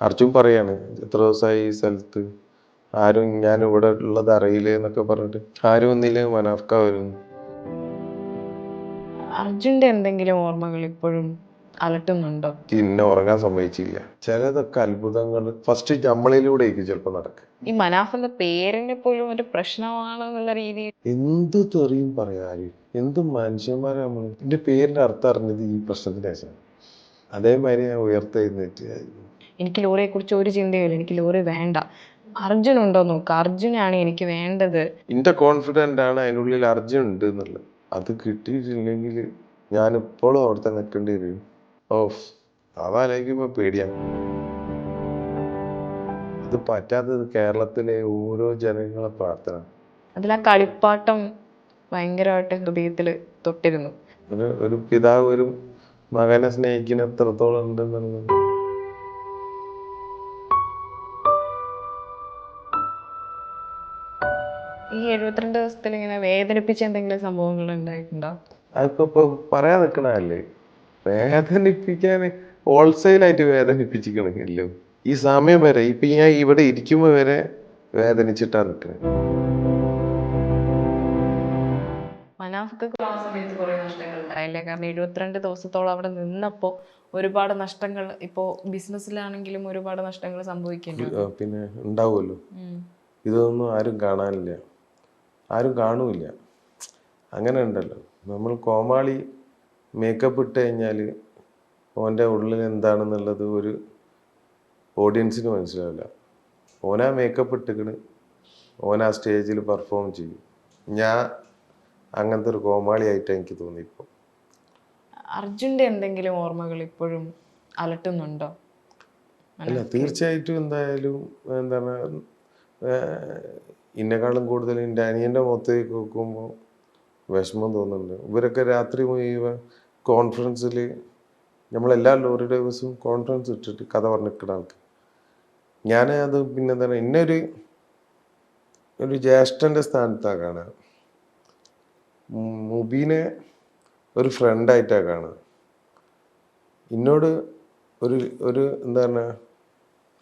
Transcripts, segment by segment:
അർജുൻ പറയാണ് എത്ര ദിവസമായി ഈ സ്ഥലത്ത്? ആരും ഞാൻ ഇവിടെ ഉള്ളത് അറിയില്ലേ എന്നൊക്കെ പറഞ്ഞിട്ട് ആരും ഒന്നില്ല മനാഫ്ക വരുന്നു. അർജുന്റെ എന്തെങ്കിലും ഓർമ്മകൾ ഇപ്പോഴും അലട്ടുന്നുണ്ടോ? പിന്നെ ഉറങ്ങാൻ സമ്മതിച്ചില്ല. ചിലതൊക്കെ അത്ഭുതങ്ങൾ ഫസ്റ്റ് നമ്മളിലൂടെ ചിലപ്പോ ചിലപ്പോൾ നടക്കുക ഈ മനാഫ് എന്ന പേരിന് പോലും ഒരു പ്രശ്നമാണെന്നുള്ള രീതിയിൽ? എന്ത് തെറിയും പറയാ എന്ത് മനുഷ്യന്മാരെ നമ്മൾ എന്റെ പേരിന്റെ അർത്ഥം അറിഞ്ഞത് ഈ പ്രശ്നത്തിന് ശേഷം അതേമാതിരി ഞാൻ ഉയർത്തെഴുന്നേറ്റ് എനിക്ക് ലോറിയെ കുറിച്ച് ഒരു ചിന്തയില്ല എനിക്ക് ലോറി വേണ്ട. അർജുൻ ഉണ്ടോ നോക്ക്. അർജുനാണ് എനിക്ക് വേണ്ടത്. എന്റെ കോൺഫിഡന്റ് ആണ് അതിനുള്ളിൽ അർജുൻ ഉണ്ട് എന്നുള്ളത്. അത് കിട്ടിയിട്ടില്ലെങ്കിൽ ഞാൻ ഇപ്പോഴും അവിടുത്തെ നിൽക്കേണ്ടി വരും. ഓഫ്. ഇപ്പൊ പേടിയാണ് ഇത് പറ്റാത്തത് കേരളത്തിലെ ഓരോ ജനങ്ങളെ പ്രാർത്ഥന. അതിൽ ആ കളിപ്പാട്ടം ഭയങ്കരമായിട്ട് ഹൃദയത്തിൽ തൊട്ടിരുന്നു. ഒരു ഒരു പിതാവ് ഒരു മകനെ സ്നേഹിക്കുന്ന എത്രത്തോളം ഉണ്ടെന്നുള്ളത്. എഴുപത്തിരണ്ട് ദിവസത്തിൽ ഇങ്ങനെ വേദനിപ്പിച്ച എന്തെങ്കിലും സംഭവങ്ങൾ ഉണ്ടായിട്ടുണ്ടോ? അതിപ്പോ ഇപ്പൊ പറയാൻ നിക്കണല്ലേ വേദനിപ്പിക്കാൻ ഹോൾസെയിൽ ആയിട്ട് വേദനിപ്പിച്ചിക്കണല്ലോ ഈ സമയം വരെ ഇപ്പൊ ഞാൻ ഇവിടെ ഇരിക്കുമ്പോ വരെ വേദനിച്ചിട്ടാ ആ സമയത്ത് കുറേ നഷ്ടങ്ങൾ ഉണ്ടായില്ലേ? കാരണം എഴുപത്തിരണ്ട് ദിവസത്തോളം അവിടെ നിന്നപ്പോൾ ഒരുപാട് നഷ്ടങ്ങൾ ഇപ്പോ ബിസിനസ്സിലാണെങ്കിലും ഒരുപാട് നഷ്ടങ്ങൾ സംഭവിക്കുന്നുണ്ട്. പിന്നെ ഉണ്ടാവുമല്ലോ. ഇതൊന്നും ആരും കാണാനില്ല. ആരും കാണൂല അങ്ങനെ ഉണ്ടല്ലോ. നമ്മൾ കോമാളി മേക്കപ്പ് ഇട്ട് കഴിഞ്ഞാൽ ഓന്റെ ഉള്ളിൽ എന്താണെന്നുള്ളത് ഒരു ഓഡിയൻസിന് മനസ്സിലാവില്ല. ഓനാ മേക്കപ്പ് ഇട്ടിക്കണ് ഓനാ സ്റ്റേജിൽ പെർഫോം ചെയ്യും. ഞാൻ അങ്ങനത്തെ ഒരു കോമാളി ആയിട്ട് എനിക്ക് തോന്നി ഇപ്പോൾ അർജുന്റെ എന്തെങ്കിലും ഓർമ്മകൾ ഇപ്പോഴും അലട്ടുന്നുണ്ടോ? അല്ല തീർച്ചയായിട്ടും എന്തായാലും എന്താണ് ഇന്നെക്കാളും കൂടുതൽ എന്റെ അനിയന്റെ മുഖത്തേക്ക് നോക്കുമ്പോൾ വിഷമം തോന്നുന്നുണ്ട്. ഇവരൊക്കെ രാത്രി മുഴുവൻ കോൺഫറൻസിൽ നമ്മളെല്ലാ ലോറി ഡ്രൈവേഴ്സും കോൺഫറൻസ് ഇട്ടിട്ട് കഥ പറഞ്ഞിരിക്കുന്ന ആൾക്ക്. ഞാൻ അത് പിന്നെ എന്താണ് എന്നെ ഒരു ഒരു ജ്യേഷ്ഠന്റെ സ്ഥാനത്താണ് കാണുക. മുബീനെ ഒരു ഫ്രണ്ടായിട്ടാണ് കാണുക. എന്നോട് ഒരു ഒരു എന്താ പറയുക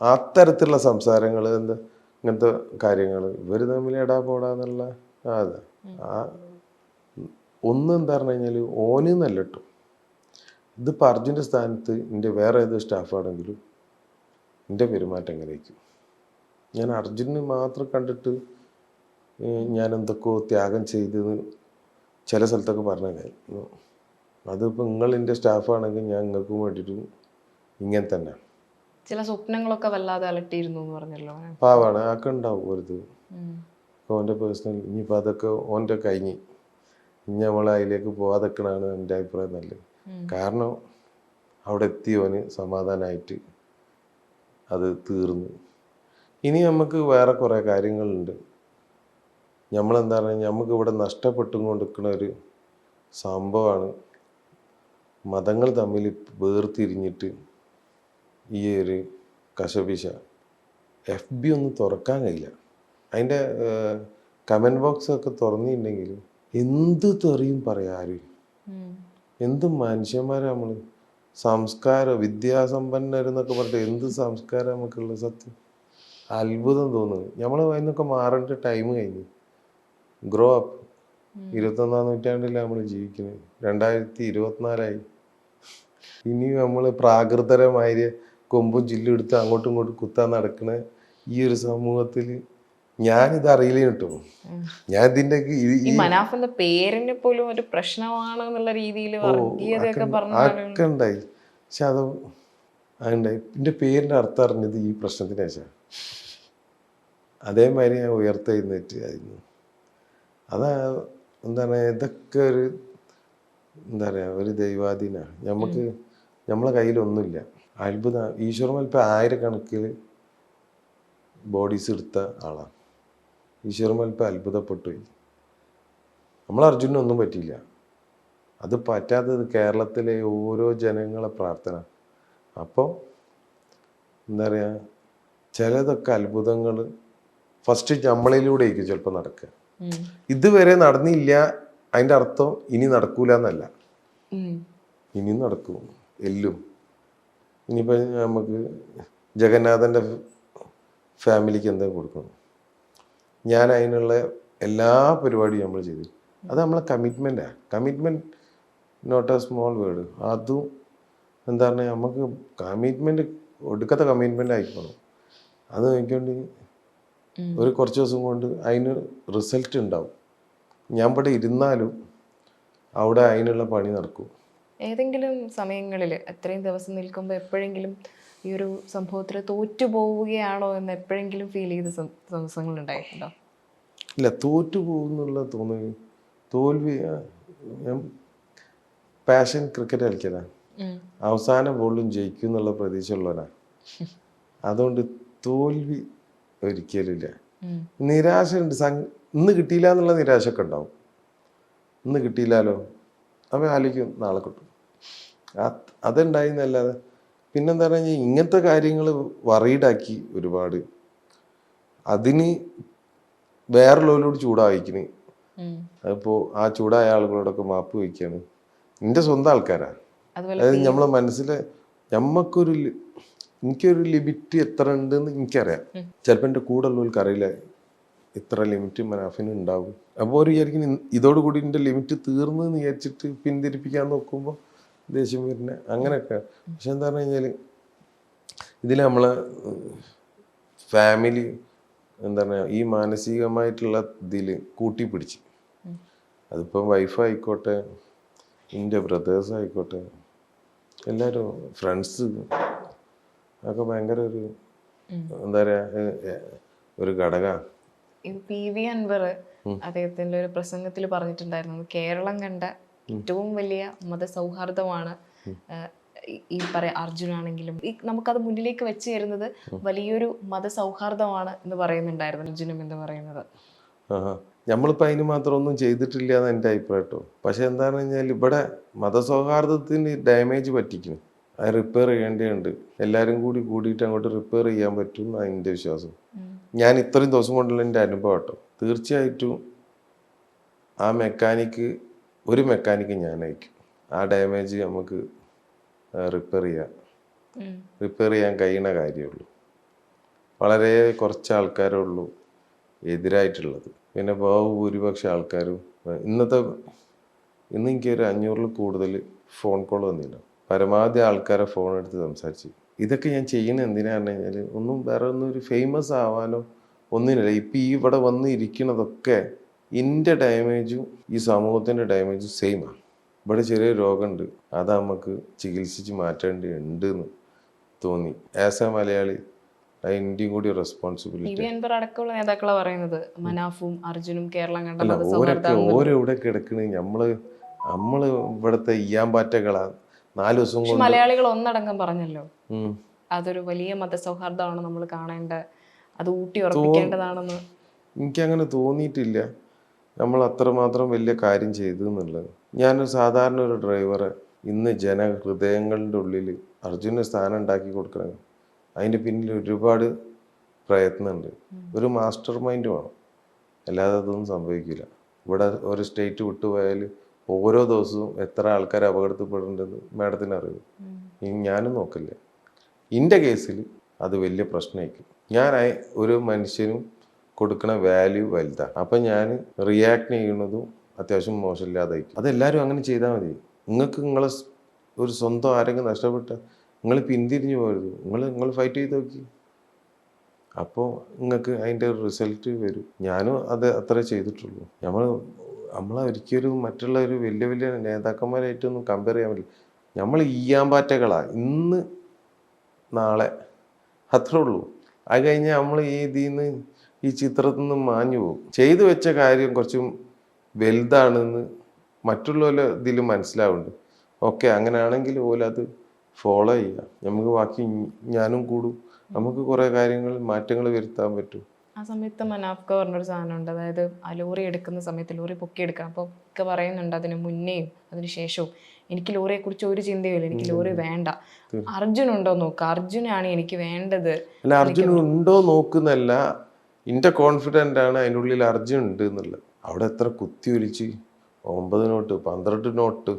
അത്തരത്തിലുള്ള സംസാരങ്ങൾ എന്താ ഇങ്ങനത്തെ കാര്യങ്ങൾ ഇവർ തമ്മിൽ എടാ പോടാന്നുള്ള ആ അതെ. ആ ഒന്ന് എന്താ പറഞ്ഞു കഴിഞ്ഞാൽ ഓന് നല്ല കിട്ടും. ഇതിപ്പോൾ അർജുന്റെ സ്ഥാനത്ത് എന്റെ വേറെ ഏത് സ്റ്റാഫാണെങ്കിലും എന്റെ പെരുമാറ്റം എങ്ങനെയായിരിക്കും? ഞാൻ അർജുനെ മാത്രം കണ്ടിട്ട് ഞാൻ എന്തൊക്കെയോ ത്യാഗം ചെയ്തെന്ന് ചില സ്ഥലത്തൊക്കെ പറഞ്ഞു അതിപ്പോൾ നിങ്ങൾ എന്റെ സ്റ്റാഫാണെങ്കിൽ ഞാൻ നിങ്ങൾക്കും വേണ്ടിയിട്ടും ഇങ്ങനെ തന്നെ. ചില സ്വപ്നങ്ങളൊക്കെ വല്ലാതെ അലട്ടിയിരുന്നു എന്ന് പറഞ്ഞല്ലോ. പാവാണ് ആക്കെ ഉണ്ടാവും ഓന്റെ പേഴ്സണൽ ഇനിയിപ്പോൾ അതൊക്കെ ഓന്റെ കഴിഞ്ഞ്. ഇനി നമ്മൾ അതിലേക്ക് പോകാതെക്കണാണ് എന്റെ അഭിപ്രായം നല്ലത്. കാരണം അവിടെ എത്തിയവന് സമാധാനമായിട്ട് അത് തീർന്നു. ഇനി നമുക്ക് വേറെ കുറേ കാര്യങ്ങളുണ്ട്. നമ്മളെന്താ പറയുക നമുക്ക് ഇവിടെ നഷ്ടപ്പെട്ടും കൊണ്ടിരിക്കുന്ന ഒരു സംഭവമാണ്. മതങ്ങൾ തമ്മിൽ വേർതിരിഞ്ഞിട്ട് ഈ ഒരു കശപിശ. എഫ് ബി ഒന്ന് തുറക്കാൻ കഴിയില്ല. അതിന്റെ കമന്റ് ബോക്സ് ഒക്കെ തുറന്നിട്ടുണ്ടെങ്കിൽ എന്ത് തെറിയും പറയാരും എന്ത് മനുഷ്യന്മാരാ നമ്മൾ സംസ്കാരം വിദ്യാസമ്പന്നരെന്നൊക്കെ പറഞ്ഞിട്ട് എന്ത് സംസ്കാരം നമുക്കുള്ളത് സത്യം? അത്ഭുതം തോന്നുന്നു. നമ്മൾ അതിനൊക്കെ മാറേണ്ട ടൈം കഴിഞ്ഞു. ഗ്രോ അപ്പ് ഇരുപത്തൊന്നാം നൂറ്റാണ്ടിലാണ് നമ്മൾ ജീവിക്കുന്നത് രണ്ടായിരത്തി ഇരുപത്തിനാലായി. ഇനി നമ്മൾ പ്രാകൃതരമായ കൊമ്പും എടുത്ത് അങ്ങോട്ടും ഇങ്ങോട്ടും കുത്താൻ നടക്കുന്ന ഈ ഒരു സമൂഹത്തിൽ ഞാനിത് അറിയില്ല കേട്ടോ ഞാൻ ഇതിന്റെ ഈ മനാഫിന്റെ പേരിന് പോലും ഒരു പ്രശ്നമാണ് എന്നുള്ള രീതിയിൽ ഒക്കെ ഉണ്ടായി പക്ഷെ അത് അതുണ്ടായി എന്റെ പേരിന്റെ അർത്ഥം അറിഞ്ഞത് ഈ പ്രശ്നത്തിന് ശേഷം. അതേമാതിരി ഞാൻ ഉയർത്തെഴുന്നേറ്റ് ആയിരുന്നു. അതാ എന്താണ് ഇതൊക്കെ ഒരു എന്താ പറയുക ഒരു ദൈവാധീന. നമുക്ക് നമ്മളെ കയ്യിലൊന്നുമില്ല. അത്ഭുത. ഈശ്വർ ഇപ്പം ആയിരക്കണക്കിൽ ബോഡീസ് എടുത്ത ആളാണ്. ഈശ്വർ ഇപ്പം അത്ഭുതപ്പെട്ടു. നമ്മൾ അർജുനൊന്നും പറ്റിയില്ല. അത് പറ്റാത്തത് കേരളത്തിലെ ഓരോ ജനങ്ങളെ പ്രാർത്ഥന. അപ്പോൾ എന്താ പറയുക ചിലതൊക്കെ അത്ഭുതങ്ങൾ ഫസ്റ്റ് നമ്മളിലൂടെ ആയിരിക്കും ചിലപ്പോൾ നടക്കുക ഇതുവരെ നടന്നില്ല അതിന്റെ അർത്ഥം ഇനി നടക്കൂല എന്നല്ല. ഉം. ഇനി നടക്കും. എല്ലും. ഇനിയിപ്പോൾ നമുക്ക് ജഗന്നാഥന്റെ ഫാമിലിക്ക് എന്താ കൊടുക്കണം? ഞാൻ അതിനുള്ള എല്ലാ പരിപാടിയും നമ്മൾ ചെയ്തു. അത് നമ്മളെ കമ്മിറ്റ്മെന്റാണ് commitment not a small word അതും എന്താ പറഞ്ഞാൽ നമുക്ക് കമ്മിറ്റ്മെന്റ് ഒടുക്കത്തെ കമ്മിറ്റ്മെന്റ് ആയിക്കോണം അത് നോക്കിക്കൊണ്ട് ഒരു കുറച്ച് ദിവസം കൊണ്ട് അതിന് റിസൾട്ട് ഉണ്ടാവും. ഞാൻ ഇവിടെ ഇരുന്നാലും അവിടെ അതിനുള്ള പണി നടക്കും. ഏതെങ്കിലും സമയങ്ങളിൽ അത്രയും ദിവസം നിൽക്കുമ്പോൾ എപ്പോഴെങ്കിലും ഈ ഒരു സംഭവത്തിൽ തോറ്റു പോവുകയാണോ എന്ന് എപ്പോഴെങ്കിലും ഫീൽ ചെയ്ത ദിവസങ്ങൾ ഉണ്ടായിട്ടുണ്ടോ ഇല്ല തോറ്റു പോകുന്നുള്ള തോന്നുക തോൽവി ഞാൻ പാഷൻ ക്രിക്കറ്റ് കളിക്കലാണ് ഉം. അവസാന ബോളിലും ജയിക്കും എന്നുള്ള പ്രതീക്ഷ ഉള്ളവനാ അതുകൊണ്ട് തോൽവി ഒരിക്കലില്ല ഉം. നിരാശ ഉണ്ട് സം- ഇന്ന് കിട്ടിയില്ല എന്നുള്ള നിരാശയൊക്കെ ഉണ്ടാവും. ഇന്ന് കിട്ടിയില്ലാലോ? അവ ആലോചിക്കും നാളെ കിട്ടും അതുണ്ടായി എന്നല്ലാതെ പിന്നെന്താ പറഞ്ഞാൽ ഇങ്ങനത്തെ കാര്യങ്ങൾ വറീഡാക്കി ഒരുപാട്. അതിന് വേറുള്ളവരോട് ചൂടായിക്കണ്. അതിപ്പോ ആ ചൂടായ ആളുകളോടൊക്കെ മാപ്പ് വയ്ക്കാണ്. എന്റെ സ്വന്തം ആൾക്കാരാ. അതായത് നമ്മളെ മനസ്സിലെ നമ്മക്കൊരു എനിക്കൊരു ലിമിറ്റ് എത്ര ഉണ്ടെന്ന് എനിക്കറിയാം. ചിലപ്പോൾ എന്റെ കൂടെ ഉള്ളവർക്ക് അറിയില്ല. ഇത്ര ലിമിറ്റ് മനാഫിന് ഉണ്ടാവും. അപ്പോൾ ഒരു വിചാരിക്കും ഇതോടുകൂടി എന്റെ ലിമിറ്റ് തീർന്നു എന്ന് വിചാരിച്ചിട്ട് പിന്തിരിപ്പിക്കാൻ നോക്കുമ്പോൾ ദേഷ്യം വരുന്ന അങ്ങനെയൊക്കെ. പക്ഷെ എന്താ പറഞ്ഞു കഴിഞ്ഞാൽ ഇതിൽ നമ്മളെ ഫാമിലി എന്താ പറയുക ഈ മാനസികമായിട്ടുള്ള ഇതിൽ കൂട്ടിപ്പിടിച്ച്. അതിപ്പം വൈഫ് ആയിക്കോട്ടെ എന്റെ ബ്രദേഴ്സ് ആയിക്കോട്ടെ എല്ലാവരും ഫ്രണ്ട്സ് അതൊക്കെ ഭയങ്കര ഒരു എന്താ പറയുക ഒരു ഘടക. ഇത് പി വി അൻവർ അദ്ദേഹത്തിന്റെ ഒരു പ്രസംഗത്തിൽ പറഞ്ഞിട്ടുണ്ടായിരുന്നു കേരളം കണ്ട ഏറ്റവും വലിയ മതസൗഹാർദ്ദമാണ് ഈ- പറയാ അർജുനാണെങ്കിലും. ഈ നമുക്കത് മുന്നിലേക്ക് വെച്ച് തരുന്നത് വലിയൊരു മതസൗഹാർദ്ദമാണ് എന്ന് പറയുന്നുണ്ടായിരുന്നു അർജുനം എന്ന് പറയുന്നത്. നമ്മളിപ്പോൾ അതിന് മാത്രം ഒന്നും ചെയ്തിട്ടില്ല എന്ന് എന്റെ അഭിപ്രായം കേട്ടോ. പക്ഷെ എന്താണെന്ന് കഴിഞ്ഞാൽ ഇവിടെ മതസൗഹാർദ്ദത്തിന് ഡാമേജ് പറ്റിക്കുന്നു. അത് റിപ്പയർ ചെയ്യേണ്ടതുണ്ട്. എല്ലാവരും കൂടി കൂടിയിട്ട് അങ്ങോട്ട് റിപ്പയർ ചെയ്യാൻ പറ്റും എന്നാണ് എന്റെ വിശ്വാസം. ഞാൻ ഇത്രയും ദിവസം കൊണ്ടുള്ള എന്റെ അനുഭവം കേട്ടോ. തീർച്ചയായിട്ടും ആ മെക്കാനിക്ക് ഒരു മെക്കാനിക്ക് ഞാൻ അയക്കും ആ ഡാമേജ് നമുക്ക് റിപ്പയർ ചെയ്യാം റിപ്പയർ ചെയ്യാൻ കഴിയുന്ന കാര്യമുള്ളൂ വളരെ കുറച്ച് ആൾക്കാരേ ഉള്ളൂ എതിരായിട്ടുള്ളത്. പിന്നെ ബഹുഭൂരിപക്ഷം ആൾക്കാരും ഇന്നത്തെ ഇന്ന് എനിക്കൊരു അഞ്ഞൂറിൽ കൂടുതൽ ഫോൺ കോൾ വന്നില്ല. പരമാവധി ആൾക്കാരെ ഫോൺ എടുത്ത് സംസാരിച്ച് ഇതൊക്കെ ഞാൻ ചെയ്യുന്നത് എന്തിനാന്ന് കഴിഞ്ഞാൽ ഒന്നും വേറെ ഒന്നും ഒരു ഫേമസ് ആവാനോ ഒന്നിനല്ല. ഇപ്പം ഈ ഇവിടെ വന്ന് ഇരിക്കണതൊക്കെ എന്റെ ഡാമേജും ഈ സമൂഹത്തിന്റെ ഡാമേജും സെയിമാണ് ഇവിടെ ചെറിയ രോഗമുണ്ട് അത് നമുക്ക് ചികിത്സിച്ച് മാറ്റേണ്ടതുണ്ട് എന്ന് തോന്നി. ആസ് എ മലയാളി അതിന്റെയും കൂടി റെസ്പോൺസിബിലിറ്റി അടക്കമുള്ള നേതാക്കളാ പറയുന്നത്. മനാഫും അർജുനും കേരളം കണ്ട അല്ല ഓരൊക്കെ ഓരോ ഇവിടെ കിടക്കണ്? നമ്മൾ നമ്മൾ ഇവിടുത്തെ ഇയ്യാമ്പാറ്റകളാ. നാല് ദിവസം പക്ഷെ മലയാളികൾ ഒന്നടങ്കം പറഞ്ഞല്ലോ. അതൊരു വലിയ മതസൗഹാർദ്ദമാണ് നമ്മൾ കാണേണ്ട. അത് ഊട്ടി ഉറപ്പിക്കേണ്ടതാണെന്ന്. എനിക്കങ്ങനെ തോന്നിയിട്ടില്ല. നമ്മൾ അത്രമാത്രം വലിയ കാര്യം ചെയ്തു എന്നുള്ളത്. ഞാനൊരു സാധാരണ ഒരു ഡ്രൈവറെ ഇന്ന് ജനഹൃദയങ്ങളുടെ ഉള്ളിൽ അർജുന സ്ഥാനം ഉണ്ടാക്കി കൊടുക്കണം അതിന്റെ പിന്നിൽ ഒരുപാട് പ്രയത്നമുണ്ട്. ഒരു മാസ്റ്റർ മൈൻഡ് വേണം. അല്ലാതെ അതൊന്നും സംഭവിക്കില്ല. ഇവിടെ ഒരു സ്റ്റേറ്റ് വിട്ടുപോയാൽ ഓരോ ദിവസവും എത്ര ആൾക്കാർ അപകടത്തിൽപ്പെടുന്നുണ്ടെന്ന് മാഡത്തിന് അറിയും ഞാനും നോക്കില്ല. എന്റെ കേസിൽ അത് വലിയ പ്രശ്നമായിരിക്കും ഞാൻ ഒരു മനുഷ്യനും കൊടുക്കുന്ന വാല്യൂ വലുതാണ് അപ്പം ഞാൻ റിയാക്ട് ചെയ്യുന്നതും അത്യാവശ്യം മോശമില്ലാതായിരിക്കും. അതെല്ലാവരും അങ്ങനെ ചെയ്താൽ മതി. നിങ്ങൾക്ക് നിങ്ങളെ ഒരു സ്വന്തം ആരെങ്കിലും നഷ്ടപ്പെട്ട നിങ്ങൾ പിന്തിരിഞ്ഞു പോകരുത് നിങ്ങൾ നിങ്ങൾ ഫൈറ്റ് ചെയ്ത് നോക്കി. അപ്പോൾ നിങ്ങൾക്ക് അതിന്റെ റിസൾട്ട് വരും. ഞാനും അത് അത്രേ ചെയ്തിട്ടുള്ളൂ. നമ്മൾ നമ്മളെ ഒരിക്കലും മറ്റുള്ള ഒരു വലിയ വലിയ നേതാക്കന്മാരായിട്ടൊന്നും കമ്പയർ ചെയ്യാൻ പറ്റില്ല. നമ്മൾ ഈയാമ്പാറ്റകളാണ് ഇന്ന് നാളെ അത്രേ ഉള്ളൂ. അത് കഴിഞ്ഞാൽ നമ്മൾ ഈ ഇതിൽ നിന്ന് ഈ ചിത്രത്തിൽ നിന്ന് മാഞ്ഞു പോകും. ചെയ്തു വെച്ച കാര്യം കുറച്ചും വലുതാണെന്ന് മറ്റുള്ളവരെ ഇതിൽ മനസ്സിലാവുന്നുണ്ട്. ഓക്കെ അങ്ങനെയാണെങ്കിൽ ഓല അത് ഫോളോ ചെയ്യുക. നമുക്ക് ബാക്കി ഞാനും കൂടും. നമുക്ക് കുറേ കാര്യങ്ങൾ മാറ്റങ്ങൾ വരുത്താൻ പറ്റും. ആ സമയത്ത് മനാഫ്ക പറഞ്ഞൊരു സാധനമുണ്ട്. അതായത് ആ ലോറി എടുക്കുന്ന സമയത്ത് ലോറി പൊക്കി എടുക്കണം അപ്പോൾ ഒക്കെ പറയുന്നുണ്ട് അതിന് മുന്നേയും അതിന് ശേഷവും. എനിക്ക് ലോറിയെ കുറിച്ച് ഒരു ചിന്തയില്ല എനിക്ക് ലോറി വേണ്ട. അർജുൻ ഉണ്ടോ നോക്കുക അർജുനാണ് എനിക്ക് വേണ്ടത്. അല്ല അർജുൻ ഉണ്ടോ നോക്കുന്നല്ല. എന്റെ കോൺഫിഡന്റ് ആണ് അതിന്റെ ഉള്ളിൽ അർജുൻ ഉണ്ട് എന്നുള്ളത്. അവിടെ എത്ര കുത്തി ഒലിച്ച്? ഒമ്പത് നോട്ട് പന്ത്രണ്ട് നോട്ട്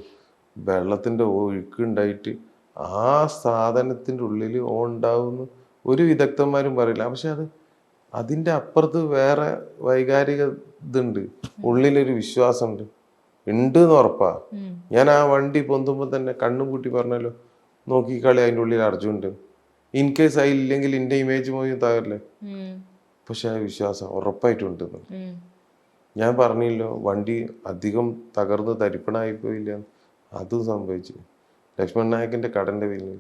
വെള്ളത്തിന്റെ ഒഴുക്കുണ്ടായിട്ട് ആ സാധനത്തിന്റെ ഉള്ളിൽ ഓ ഉണ്ടാവുമെന്ന് ഒരു വിദഗ്ധന്മാരും പറയില്ല. പക്ഷെ അത് അതിന്റെ അപ്പുറത്ത് വേറെ വൈകാരിക ഇതുണ്ട്. ഉള്ളിലൊരു വിശ്വാസമുണ്ട്. ഉണ്ട് എന്ന് ഉറപ്പാ ഞാൻ ആ വണ്ടി പൊന്തുമ്പോൾ തന്നെ കണ്ണും കൂട്ടി പറഞ്ഞല്ലോ നോക്കിക്കളി അതിന്റെ ഉള്ളിൽ അർജുനുണ്ട്. ഇൻ കേസ് അതില്ലെങ്കിൽ എന്റെ ഇമേജ് പോയി താകല്ലേ പക്ഷെ ആ വിശ്വാസം ഉറപ്പായിട്ടുണ്ട് ഞാൻ പറഞ്ഞില്ലോ വണ്ടി അധികം തകർന്ന് തരിപ്പണായി പോയില്ല അതും സംഭവിച്ചു. ലക്ഷ്മൺ നായകന്റെ കടന്റെ പിന്നിൽ.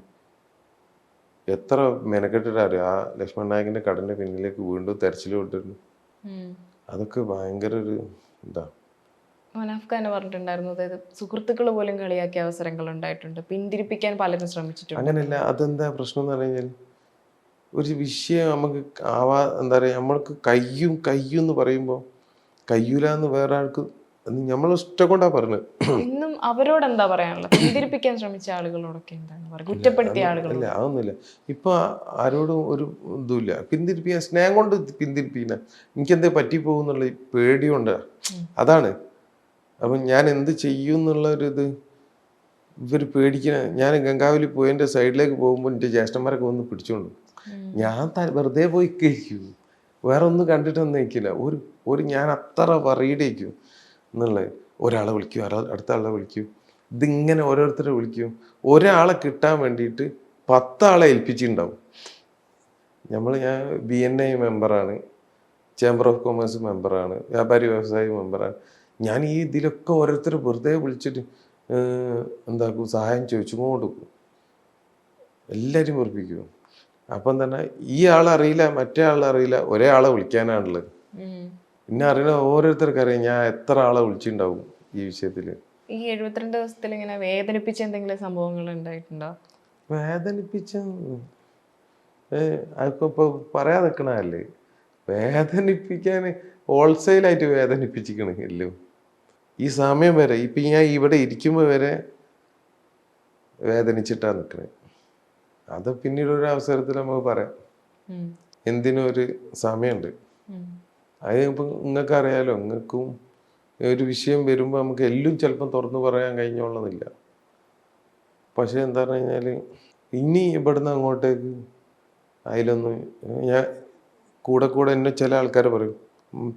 എത്ര മെനക്കെട്ടിട്ടറിയാം? ആ ലക്ഷ്മൺ നായകന്റെ കടന്റെ പിന്നിലേക്ക് വീണ്ടും തെരച്ചിൽ വിട്ടിരുന്നു. അതൊക്കെ ഭയങ്കര ഒരു എന്താ മനാഫ് തന്നെ പറഞ്ഞിട്ടുണ്ടായിരുന്നു. അതായത് സുഹൃത്തുക്കൾ പോലും കളിയാക്കിയ അവസരങ്ങൾ ഉണ്ടായിട്ടുണ്ട്. പിന്തിരിപ്പിക്കാൻ പലരും ശ്രമിച്ചിട്ടുണ്ട്. അങ്ങനെയല്ല അതെന്താ പ്രശ്നം എന്ന് പറഞ്ഞു കഴിഞ്ഞാൽ ഒരു വിഷയം നമുക്ക് ആവാ എന്താ പറയുക നമ്മൾക്ക് കയ്യും കയ്യും എന്ന് പറയുമ്പോൾ കയ്യൂല എന്ന് വേറെ ആൾക്ക് നമ്മൾ ഇഷ്ടക്കൊണ്ടാ പറഞ്ഞത്. ഇന്നും അവരോട് എന്താ പറയാനുള്ളത്? പിന്തിരിപ്പിക്കാൻ ശ്രമിച്ച ആളുകളോടൊക്കെ എന്താണ് പറയുക? കുറ്റപ്പെടുത്തിയ ആളുകൾ അല്ല അതൊന്നുമില്ല. ഇപ്പൊ ആരോടും ഒരു ഇതുമില്ല. പിന്തിരിപ്പിക്കാൻ സ്നേഹം കൊണ്ട് പിന്തിരിപ്പിക്കുന്ന എനിക്ക് എന്തേ പറ്റിപ്പോകുന്നുള്ള പേടിയുണ്ട്. അതാണ്. അപ്പൊ ഞാൻ എന്ത് ചെയ്യും എന്നുള്ള ഒരു ഇത് ഇവർ പേടിക്കണ ഞാൻ ഗംഗാവലി പോയി എന്റെ സൈഡിലേക്ക് പോകുമ്പോൾ എന്റെ ജ്യേഷ്ഠന്മാരൊക്കെ വന്ന് പിടിച്ചോണ്ട് ഞാൻ വെറുതെ പോയി കഴിക്കൂ വേറെ ഒന്നും കണ്ടിട്ടൊന്നും നിൽക്കില്ല ഒരു ഒരു ഞാൻ അത്ര പറയിടേക്കും എന്നുള്ളത് ഒരാളെ വിളിക്കും ഒരാൾ അടുത്ത ആളെ വിളിക്കും. ഇതിങ്ങനെ ഓരോരുത്തരെ വിളിക്കും. ഒരാളെ കിട്ടാൻ വേണ്ടിയിട്ട് പത്താളെ ഏൽപ്പിച്ചിട്ടുണ്ടാവും. നമ്മൾ ഞാൻ ബി എൻ ഐ മെമ്പറാണ് ചേംബർ ഓഫ് കൊമേഴ്സ് മെമ്പറാണ് വ്യാപാരി വ്യവസായി മെമ്പറാണ്. ഞാൻ ഈ ഇതിലൊക്കെ ഓരോരുത്തർ വെറുതെ വിളിച്ചിട്ട് എന്താക്കും സഹായം ചോദിച്ചു കൊടുക്കും എല്ലാവരും വെറുപ്പിക്കും. അപ്പം തന്നെ ഈ ആളറിയില്ല മറ്റേ ആളറിയില്ല ഒരേ ആളെ വിളിക്കാനാണുള്ളത്. പിന്നെ അറിയണ ഓരോരുത്തർക്ക് അറിയാം. ഞാൻ എത്ര ആളെ വിളിച്ചിട്ടുണ്ടാവും ഈ വിഷയത്തിൽ ഈ എഴുപത്തിരണ്ട് ദിവസത്തിൽ ഇങ്ങനെ വേദനിപ്പിച്ച എന്തെങ്കിലും സംഭവങ്ങൾ ഉണ്ടായിട്ടുണ്ടോ? വേദനിപ്പിച്ച ഏ അതിപ്പോ ഇപ്പൊ പറയാതെ നിക്കണല്ലേ വേദനിപ്പിക്കാൻ ഹോൾസെയിലായിട്ട് വേദനിപ്പിച്ചിക്കണ് എല്ലോ. ഈ സമയം വരെ ഇപ്പൊ ഞാൻ ഇവിടെ ഇരിക്കുമ്പോ വരെ വേദനിച്ചിട്ടാ നിക്കണ. അത് പിന്നീട് ഒരു അവസരത്തിൽ നമുക്ക് പറയാം. എന്തിനൊരു എന്തിനും ഒരു സമയമുണ്ട്. അത് ഇപ്പം നിങ്ങൾക്ക് അറിയാലോ നിങ്ങൾക്കും ഒരു വിഷയം വരുമ്പോൾ നമുക്ക് എല്ലാം ചിലപ്പം തുറന്നു പറയാൻ കഴിഞ്ഞോളന്നില്ല പക്ഷേ എന്താ പറഞ്ഞു കഴിഞ്ഞാൽ ഇനി ഇവിടുന്ന് അങ്ങോട്ടേക്ക് അതിലൊന്നും ഞാൻ കൂടെ കൂടെ എന്നെ ചില ആൾക്കാർ പറയും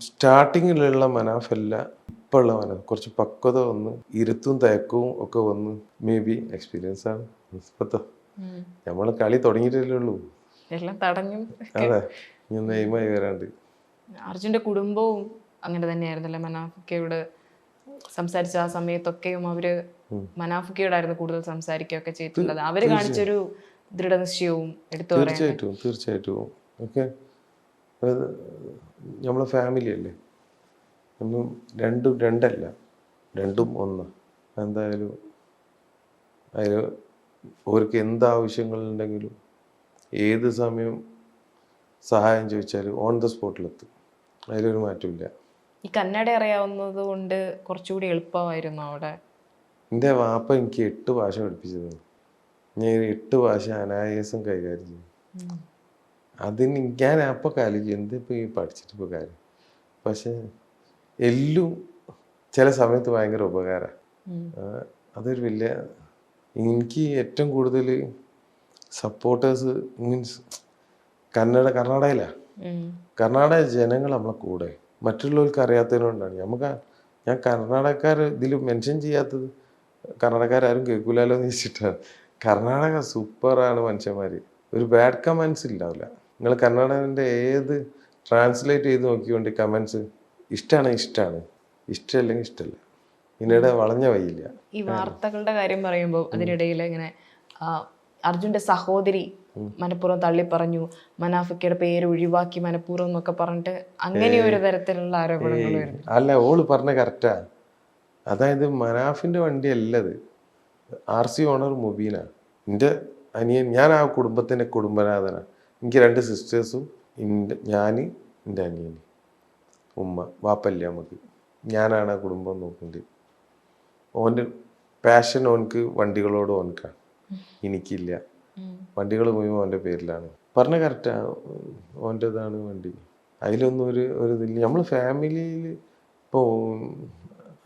സ്റ്റാർട്ടിങ്ങിലുള്ള മനാഫല്ല ഇപ്പോഴുള്ള മനാഫ് കുറച്ച് പക്വത വന്ന് ഇരുത്തും തയക്കവും ഒക്കെ വന്ന് മേ ബി എക്സ്പീരിയൻസ് ആണ്. ഇപ്പത്തോ. നമ്മൾ കളി തുടങ്ങിയിട്ടല്ലേ ഉള്ളൂ. എല്ലാം തടഞ്ഞു. അതെ ഞാൻ നെയ്മായി വരാണ്ട്. അർജുന്റെ കുടുംബവും അങ്ങനെ തന്നെയായിരുന്നല്ലേ മനാഫിക്കയോട് സംസാരിച്ച ആ സമയത്തൊക്കെയും അവർ മനാഫിക്കയോടായിരുന്നു കൂടുതൽ സംസാരിക്കുകയൊക്കെ ചെയ്തിട്ടുള്ളത്. അവർ കാണിച്ചൊരു ദൃഢനിശ്ചയവും എടുത്തു തീർച്ചയായിട്ടും തീർച്ചയായിട്ടും. ഓക്കെ. നമ്മളെ ഫാമിലി അല്ലേ? ഒന്നും രണ്ടും രണ്ടല്ല രണ്ടും ഒന്ന്. എന്തായാലും അതിൽ അവർക്ക് എന്ത് ആവശ്യങ്ങളുണ്ടെങ്കിലും ഏത് സമയം സഹായം ചോദിച്ചാൽ ഓൺ ദ സ്പോട്ടിലെത്തും അതിലൊരു മാറ്റമില്ല. ഈ കന്നഡ അറിയാവുന്നത് കൊണ്ട് കുറച്ചുകൂടി എളുപ്പമായിരുന്നു അവിടെ. എന്റെ വാപ്പ എനിക്ക് എട്ട് ഭാഷ പഠിപ്പിച്ചത് ഞാൻ എട്ട് ഭാഷ അനായാസം കൈകാര്യം ചെയ്യും. അതിന് ഞാൻ അപ്പം കാലിക്കും എന്തിപ്പോൾ ഈ പഠിച്ചിട്ട് ഇപ്പോൾ കാര്യം? പക്ഷേ എല്ലും ചില സമയത്ത് ഭയങ്കര ഉപകാരമാണ്. അതൊരു വലിയ എനിക്ക് ഏറ്റവും കൂടുതൽ സപ്പോർട്ടേഴ്സ് മീൻസ് കന്നഡ കർണാടകയിലാണ് കർണാടക ജനങ്ങൾ നമ്മളെ കൂടെ. മറ്റുള്ളവർക്ക് അറിയാത്തതിനോണ്ടാണ് നമുക്ക് ഞാൻ കർണാടകക്കാർ ഇതിൽ മെൻഷൻ ചെയ്യാത്തത് കർണാടകക്കാരും കേൾക്കൂലല്ലോ എന്ന് വെച്ചിട്ടാണ് കർണാടക സൂപ്പറാണ് മനുഷ്യന്മാർ ഒരു ബാഡ് കമൻസ് ഉണ്ടാവില്ല നിങ്ങൾ കർണാടകന്റെ ഏത് ട്രാൻസ്ലേറ്റ് ചെയ്ത് നോക്കിക്കൊണ്ട് കമൻസ് ഇഷ്ടമാണ് ഇഷ്ടമാണ് ഇഷ്ടമല്ലെങ്കിൽ ഇഷ്ടമല്ല ഇതിനിടെ വളഞ്ഞ വയ്യില്ല ഈ വാർത്തകളുടെ കാര്യം പറയുമ്പോൾ അതിനിടയിൽ ഇങ്ങനെ അർജുന്റെ സഹോദരി മനഃപൂർവം തള്ളി പറഞ്ഞു മനാഫിക്കയുടെ പേര് ഒഴിവാക്കി മനഃപൂർവം എന്നൊക്കെ പറഞ്ഞിട്ട് അങ്ങനെ ഒരു തരത്തിലുള്ള ആരോപണങ്ങൾ അല്ല ഓൾ പറഞ്ഞ കറക്റ്റാ അതായത് മനാഫിന്റെ വണ്ടി അല്ലത് ആർ സി ഓണർ മുബീന. എന്റെ അനിയൻ ഞാൻ ആ കുടുംബത്തിന്റെ കുടുംബനാഥനാണ് എനിക്ക് രണ്ട് സിസ്റ്റേഴ്സും എന്റെ ഞാൻ എന്റെ അനിയൻ ഉമ്മ വാപ്പല്ലേ നമുക്ക്. ഞാനാണ് ആ കുടുംബം നോക്കുന്നത് ഓന്റെ പാഷൻ ഓനക്ക് വണ്ടികളോട് ഓനക്കാണ് എനിക്കില്ല. വണ്ടികൾ മുഴുവൻ അവന്റെ പേരിലാണ്. പറഞ്ഞ കറക്റ്റാണ് ഓന്റെതാണ് വണ്ടി. അതിലൊന്നും ഒരു ഒരു ഇതില്ല. നമ്മൾ ഫാമിലിയിൽ ഇപ്പോൾ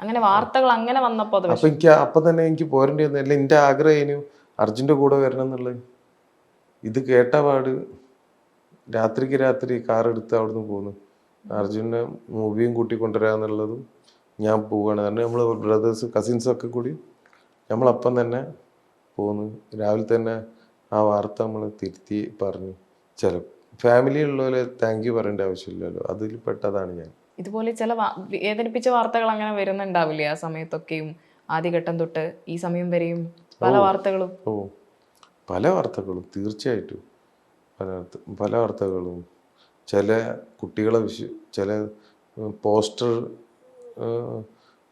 അങ്ങനെ വാർത്തകൾ അങ്ങനെ വന്നപ്പോൾ അപ്പം എനിക്ക് അപ്പം തന്നെ എനിക്ക് പോരേണ്ടി വന്നില്ല എന്റെ ആഗ്രഹം അർജുന്റെ കൂടെ വരണം എന്നുള്ളത്. ഇത് കേട്ട പാട് രാത്രിക്ക് രാത്രി കാർ എടുത്ത് അവിടുന്ന് പോകുന്നു അർജുനെ മൂവിയും കൂട്ടി കൊണ്ടുവരാന്നുള്ളതും ഞാൻ പോവുകയാണ് കാരണം നമ്മൾ ബ്രദേഴ്സ് കസിൻസ് ഒക്കെ കൂടി നമ്മളപ്പം തന്നെ പോകുന്നു രാവിലെ തന്നെ ആ വാർത്ത നമ്മൾ തിരുത്തി പറഞ്ഞു. ചില ഫാമിലി ഉള്ളവരെ താങ്ക് യു പറയേണ്ട ആവശ്യമില്ലല്ലോ. അതിൽ പെട്ടതാണ് ഞാൻ. ഇതുപോലെ ചില വേദനിപ്പിച്ച വാർത്തകൾ അങ്ങനെ വരുന്നുണ്ടാവില്ലേ ആ സമയത്തൊക്കെയും ആദ്യഘട്ടം തൊട്ട് ഈ സമയം വരെയും പല വാർത്തകളും? ഓ. പല വാർത്തകളും തീർച്ചയായിട്ടും. പല പല വാർത്തകളും. ചില കുട്ടികളെ വിശ്വ ചില പോസ്റ്റർ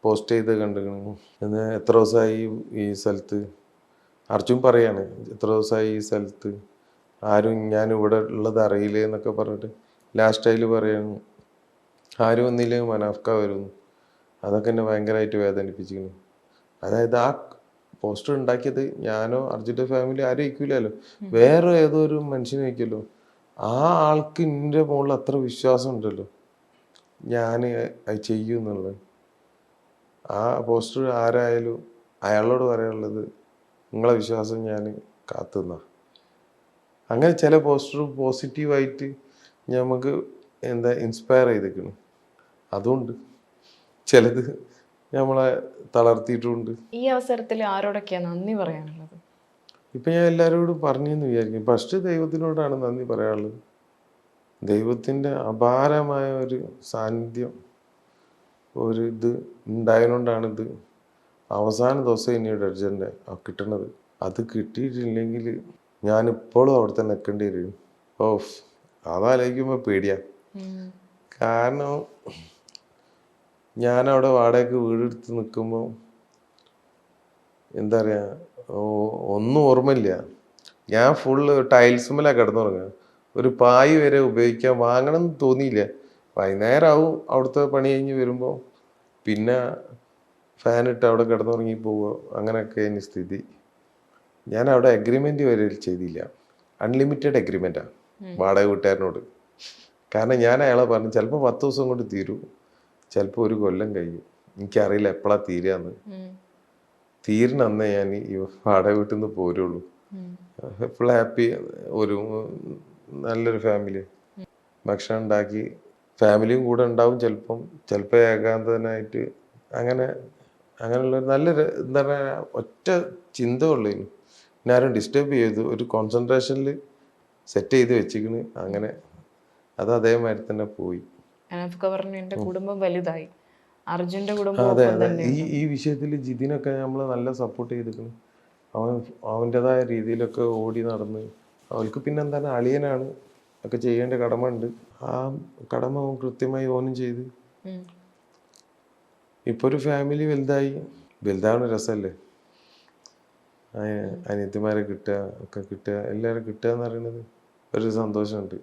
പോസ്റ്റ് ചെയ്ത് കണ്ടിരുന്നു. എന്ന് എത്ര ദിവസമായി ഈ സ്ഥലത്ത്? അർജുൻ പറയാണ് എത്ര ദിവസമായി ഈ സ്ഥലത്ത്? ആരും ഞാൻ ഇവിടെ ഉള്ളത് അറിയില്ലേ എന്നൊക്കെ പറഞ്ഞിട്ട് ലാസ്റ്റ് അതിൽ പറയാണ് ആരും ഒന്നില്ലെങ്കിൽ മനാഫ്ക വരുന്നു. അതൊക്കെ എന്നെ ഭയങ്കരമായിട്ട് വേദനിപ്പിച്ചിരുന്നു അതായത് ആ പോസ്റ്റർ ഉണ്ടാക്കിയത് ഞാനോ അർജുന്റെ ഫാമിലി ആരും വയ്ക്കില്ലല്ലോ വേറെ ഏതോ ഒരു മനുഷ്യനെ വയ്ക്കുമല്ലോ ആ ആൾക്ക് എന്റെ മുകളിൽ അത്ര വിശ്വാസം ഉണ്ടല്ലോ. ഞാൻ അത് ചെയ്യും എന്നുള്ളത്. ആ പോസ്റ്റർ ആരായാലും അയാളോട് പറയാനുള്ളത് നിങ്ങളെ വിശ്വാസം ഞാൻ കാത്തുന്ന അങ്ങനെ ചില പോസ്റ്റർ പോസിറ്റീവായിട്ട് നമുക്ക് എന്താ ഇൻസ്പയർ ചെയ്തേക്കണ്. അതുകൊണ്ട് ചിലത് നമ്മളെ തളർത്തിയിട്ടുണ്ട്. ഈ അവസരത്തിൽ ആരോടൊക്കെയാണ് നന്ദി പറയാനുള്ളത്? ഇപ്പം ഞാൻ എല്ലാവരോടും പറഞ്ഞെന്ന് വിചാരിക്കും. ഫസ്റ്റ് ദൈവത്തിനോടാണ് നന്ദി പറയാനുള്ളത്. ദൈവത്തിന്റെ അപാരമായ ഒരു സാന്നിധ്യം ഒരു ഇത് ഉണ്ടായതുകൊണ്ടാണ് ഇത് അവസാന ദിവസം ഇനി ആ കിട്ടണത്. അത് കിട്ടിയിട്ടില്ലെങ്കിൽ ഞാനിപ്പോഴും അവിടെ തന്നെ നിൽക്കേണ്ടി വരും. ഓഫ്. അതാലോചിക്കുമ്പോൾ പേടിയാ. കാരണം ഞാനവിടെ വാടകയ്ക്ക് വീടെടുത്ത് നിൽക്കുമ്പോൾ എന്താ പറയുക ഒന്നും ഓർമ്മയില്ല. ഞാൻ ഫുള്ള് ടൈൽസുമലാണ് കിടന്നുറങ്ങുക. ഒരു പായ് വരെ ഉപയോഗിക്കാൻ വാങ്ങണം എന്ന് തോന്നിയില്ല. വൈകുന്നേരം ആവും അവിടുത്തെ പണി കഴിഞ്ഞ് വരുമ്പോൾ പിന്നെ ഫാൻ ഇട്ട് അവിടെ കിടന്നുറങ്ങി പോവുക അങ്ങനെയൊക്കെ ഇനി സ്ഥിതി. ഞാൻ അവിടെ അഗ്രിമെന്റ് വരെ ചെയ്തില്ല. അൺലിമിറ്റഡ് അഗ്രിമെന്റാണ് വാടക വീട്ടുകാരനോട്. കാരണം ഞാൻ അയാളെ പറഞ്ഞു ചിലപ്പോൾ പത്ത് ദിവസം കൊണ്ട് തീരും. ചിലപ്പോൾ ഒരു കൊല്ലം കഴിയും. എനിക്കറിയില്ല എപ്പോഴാണ് തീരാന്ന്. തീരണന്നേ അന്നേ ഞാൻ ഈ വാടക വീട്ടിൽ നിന്ന് പോരുള്ളൂ എപ്പോഴും ഹാപ്പി ഒരു നല്ലൊരു ഫാമിലി. ഭക്ഷണം ഉണ്ടാക്കി ഫാമിലിയും കൂടെ ഉണ്ടാവും ചിലപ്പം. ചിലപ്പോൾ ഏകാന്തനായിട്ട് അങ്ങനെ അങ്ങനെയുള്ള നല്ലൊരു എന്താ പറയുക ഒറ്റ ചിന്ത ഉള്ളതിന് പിന്നെ ആരും ഡിസ്റ്റർബ് ചെയ്തു ഒരു കോൺസെൻട്രേഷനിൽ സെറ്റ് ചെയ്ത് വെച്ചിക്കണ് അങ്ങനെ അത് അതേമാതിരി തന്നെ പോയി. അനഫ്ക പറഞ്ഞു എന്റെ കുടുംബം വലുതായി. അർജുന്റെ കുടുംബം അതെ അതെ. ഈ ഈ വിഷയത്തിൽ ജിതിനൊക്കെ നമ്മൾ നല്ല സപ്പോർട്ട് ചെയ്തിരിക്കുന്നു അവൻ അവന്റെതായ രീതിയിലൊക്കെ ഓടി നടന്ന് അവൾക്ക് പിന്നെ എന്താണ് അളിയനാണ്. ഒക്കെ ചെയ്യേണ്ട കടമ ഉണ്ട്. ആ കടമ അവൻ കൃത്യമായി ഓനും ചെയ്ത്. ഇപ്പോൾ ഒരു ഫാമിലി വലുതായി. വലുതാവണ രസമല്ലേ അനിയത്തിമാരെ കിട്ടുക ഒക്കെ കിട്ടുക എല്ലാവരും കിട്ടുക എന്ന് പറയുന്നത് ഒരു സന്തോഷമുണ്ട്.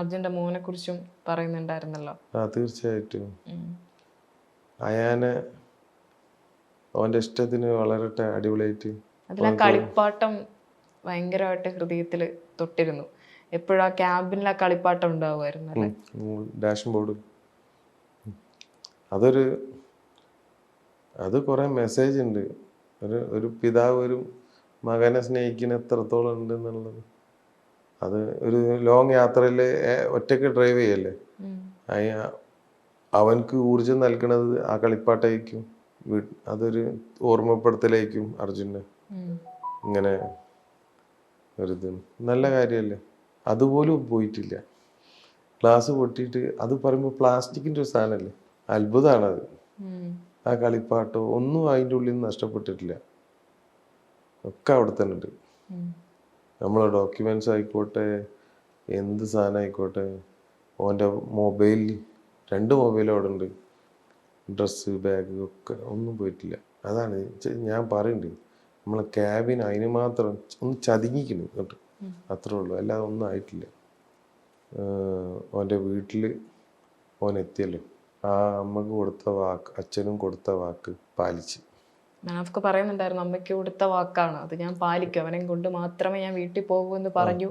അർജുന്റെ മോനെ കുറിച്ചും പറയുന്നുണ്ടായിരുന്നല്ലോ. ആ തീർച്ചയായിട്ടും. അയാനെ അവന്റെ ഇഷ്ടത്തിന് വളരട്ടെ അടിപൊളിയായിട്ട് അതിൽ ആ കളിപ്പാട്ടം ഭയങ്കരമായിട്ട് ഹൃദയത്തിൽ തൊട്ടിരുന്നു. എപ്പോഴും ആ ക്യാമ്പിനിൽ ആ കളിപ്പാട്ടം ഉണ്ടാവുമായിരുന്നു അല്ലേ? ഡാഷ് ബോർഡ് അതൊരു അത് കുറേ മെസ്സേജ് ഉണ്ട്. ഒരു ഒരു പിതാവ് ഒരു മകനെ സ്നേഹിക്കുന്ന എത്രത്തോളം ഉണ്ട് എന്നുള്ളത്. അത് ഒരു ലോങ് യാത്രയിൽ ഒറ്റയ്ക്ക് ഡ്രൈവ് ചെയ്യല്ലേ? അവനക്ക് ഊർജം നൽകണത് ആ കളിപ്പാട്ടായിരിക്കും അതൊരു ഓർമ്മപ്പെടുത്തലായിരിക്കും അർജുന്. ഇങ്ങനെ ഒരു ഇത്. നല്ല കാര്യമല്ലേ അതുപോലും പോയിട്ടില്ല. ഗ്ലാസ് പൊട്ടിയിട്ട് അത് പറയുമ്പോൾ പ്ലാസ്റ്റിക്കിന്റെ ഒരു സാധനമല്ലേ അത്ഭുതമാണത്. ആ കളിപ്പാട്ടോ ഒന്നും അതിന്റെ ഉള്ളിൽ നിന്ന് നഷ്ടപ്പെട്ടിട്ടില്ല. ഒക്കെ അവിടെ തന്നെ ഉണ്ട്. നമ്മളെ ഡോക്യുമെന്റ്സ് ആയിക്കോട്ടെ എന്ത് സാധനം ആയിക്കോട്ടെ ഓന്റെ മൊബൈൽ രണ്ട് മൊബൈൽ അവിടെ ഉണ്ട്. ഡ്രസ്സ് ബാഗ് ഒക്കെ ഒന്നും പോയിട്ടില്ല. അതാണ് ഞാൻ പറയുന്നുണ്ട് നമ്മളെ ക്യാബിൻ അതിന് മാത്രം ഒന്ന് ചതുങ്ങിക്കുന്നു കേട്ടോ അത്രേ ഉള്ളൂ. അല്ലാതെ ഒന്നും ആയിട്ടില്ല. ഓന്റെ വീട്ടിൽ ഓൻ എത്തിയല്ലോ. ആ അമ്മയ്ക്ക് കൊടുത്ത വാക്ക് അച്ഛനും കൊടുത്ത വാക്ക് പാലിച്ച്. മനാഫ്ക പറയുന്നുണ്ടായിരുന്നു അമ്മയ്ക്ക് കൊടുത്ത വാക്കാണ്. അത് ഞാൻ പാലിക്കും. അവനെ കൊണ്ട് മാത്രമേ ഞാൻ വീട്ടിൽ പോകൂ എന്ന് പറഞ്ഞു.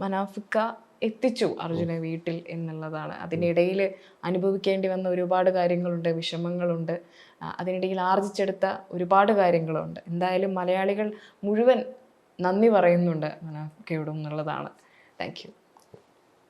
മനാഫിക്ക എത്തിച്ചു അർജുനെ വീട്ടിൽ എന്നുള്ളതാണ്. അതിനിടയിൽ അനുഭവിക്കേണ്ടി വന്ന ഒരുപാട് കാര്യങ്ങളുണ്ട് വിഷമങ്ങളുണ്ട്. അതിനിടയിൽ ആർജിച്ചെടുത്ത ഒരുപാട് കാര്യങ്ങളുണ്ട്. എന്തായാലും മലയാളികൾ മുഴുവൻ നന്ദി പറയുന്നുണ്ട് മനാഫിക്കയോടും എന്നുള്ളതാണ്. Thank you.